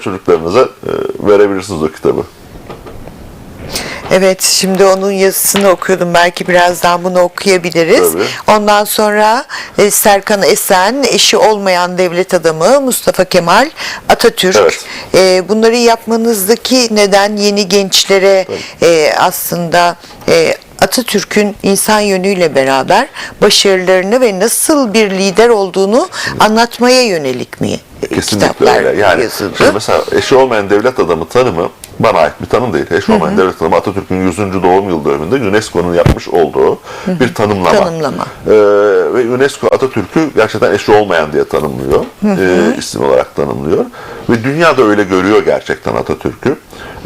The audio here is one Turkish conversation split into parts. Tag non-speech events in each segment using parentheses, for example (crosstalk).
çocuklarınıza e, verebilirsiniz o kitabı. Evet, şimdi onun yazısını okuyordum. Belki birazdan bunu okuyabiliriz. Tabii. Ondan sonra e, Serkan Esen, eşi olmayan devlet adamı Mustafa Kemal Atatürk. Evet. E, bunları yapmanızdaki neden yeni gençlere e, aslında e, Atatürk'ün insan yönüyle beraber başarılarını ve nasıl bir lider olduğunu anlatmaya yönelik mi Kesinlikle kitaplar öyle. Yani yazıldı? şimdi mesela eşi olmayan devlet adamı tanımı bana ait bir tanım değil. Eşi olmayan devlet adamı Atatürk'ün 100. doğum yıl dönümünde UNESCO'nun yapmış olduğu bir tanımlama. Tanımlama. Ee, ve UNESCO Atatürk'ü gerçekten eşi olmayan diye tanımlıyor. Ee, isim olarak tanımlıyor. Ve dünya da öyle görüyor gerçekten Atatürk'ü.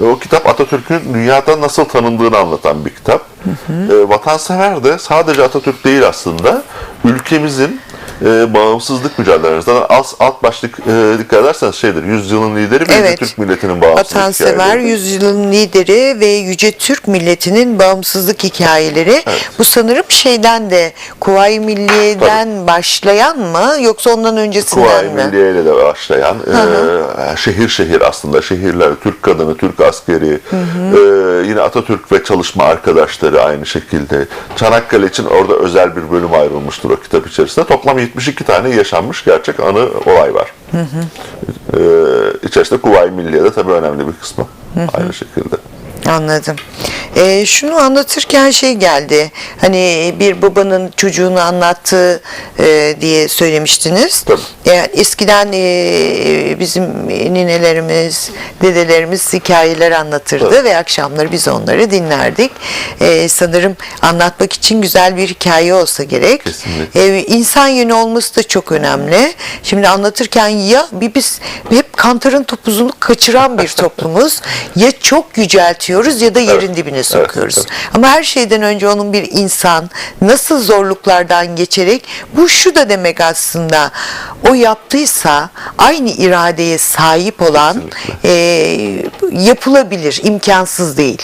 Ve o kitap Atatürk'ün dünyada nasıl tanındığını anlatan bir kitap. Ee, vatansever de sadece Atatürk değil aslında. Ülkemizin e, bağımsızlık mücadelelerinden alt, alt başlık e, dikkat ederseniz şeydir. Yüzyılın lideri ve Evet. Türk milletinin bağımsızlık Vatansever, hikayeleri. yüzyılın lideri ve Yüce Türk milletinin bağımsızlık hikayeleri. Bu sanırım şeyden de Kuvayi Milliye'den başlayan mı yoksa ondan öncesinden Kuvayi mi? Milliye ile de başlayan e, şehir şehir aslında şehirler Türk kadını, Türk askeri e, yine Atatürk ve çalışma arkadaşları aynı şekilde. Çanakkale için orada özel bir bölüm ayrılmıştır o kitap içerisinde. Toplam 72 tane yaşanmış gerçek anı olay var. E, içerisinde Kuvayi Milliye de tabii önemli bir kısmı. Aynı şekilde. Anladım. Ee, şunu anlatırken şey geldi. Hani bir babanın çocuğunu anlattığı e, diye söylemiştiniz. Tabii. Yani eskiden e, bizim ninelerimiz, dedelerimiz hikayeler anlatırdı Tabii. ve akşamları biz onları dinlerdik. E, sanırım anlatmak için güzel bir hikaye olsa gerek. Kesinlikle. E, insan yönü olması da çok önemli. Şimdi anlatırken ya bir biz hep kantarın topuzunu kaçıran bir toplumuz (laughs) ya çok yüceltiyoruz ya da yerin Evet, dibine evet, sokuyoruz. evet. Ama her şeyden önce onun bir insan nasıl zorluklardan geçerek bu şu da demek aslında o yaptıysa aynı iradeye sahip olan e, yapılabilir, imkansız değil.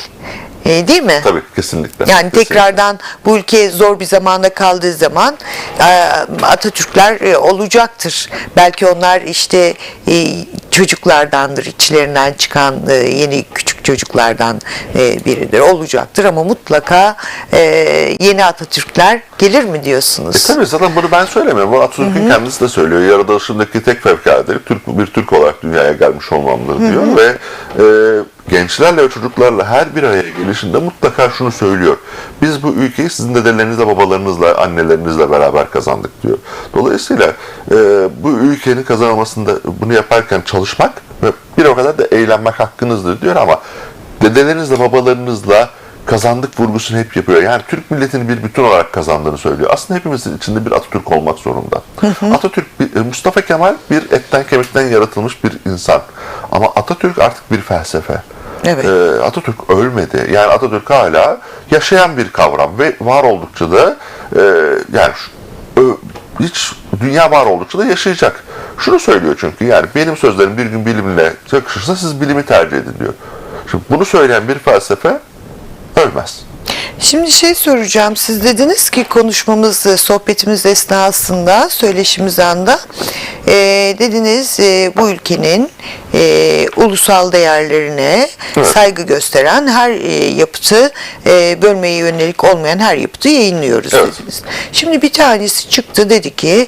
E, değil mi? Tabii kesinlikle. Yani Kesinlikle. tekrardan bu ülke zor bir zamanda kaldığı zaman e, Atatürkler e, olacaktır. Belki onlar işte e, çocuklardandır, içlerinden çıkan e, yeni küçük çocuklardan e, biridir, olacaktır ama mutlaka e, yeni Atatürkler gelir mi diyorsunuz? E tabii zaten bunu ben söylemiyorum. Bu Atatürk'ün kendisi de söylüyor. Yaratılışındaki tek fevkaladelik Türk, bir Türk olarak dünyaya gelmiş olmamdır diyor. Ve e, gençlerle ve çocuklarla her bir araya gelişinde mutlaka şunu söylüyor. Biz bu ülkeyi sizin dedelerinizle, babalarınızla, annelerinizle beraber kazandık diyor. Dolayısıyla e, bu ülkenin kazanılmasında bunu yaparken çalışmak bir o kadar da eğlenmek hakkınızdır diyor ama dedelerinizle, babalarınızla kazandık vurgusunu hep yapıyor. Yani Türk milletini bir bütün olarak kazandığını söylüyor. Aslında hepimizin içinde bir Atatürk olmak zorunda. Atatürk, bir- Mustafa Kemal bir etten kemikten yaratılmış bir insan. Ama Atatürk artık bir felsefe. Evet. Ee, Atatürk ölmedi. Yani Atatürk hala yaşayan bir kavram ve var oldukça da e, yani şu- ö- hiç dünya var oldukça da yaşayacak. Şunu söylüyor çünkü yani benim sözlerim bir gün bilimle çakışırsa siz bilimi tercih edin diyor. Şimdi bunu söyleyen bir felsefe ölmez. Şimdi şey soracağım. Siz dediniz ki konuşmamız, e, sohbetimiz esnasında, söyleşimiz anda e, dediniz e, bu ülkenin e, ulusal değerlerine Evet. saygı gösteren her e, yapıtı e, bölmeye yönelik olmayan her yapıtı yayınlıyoruz Evet. dediniz. Şimdi bir tanesi çıktı dedi ki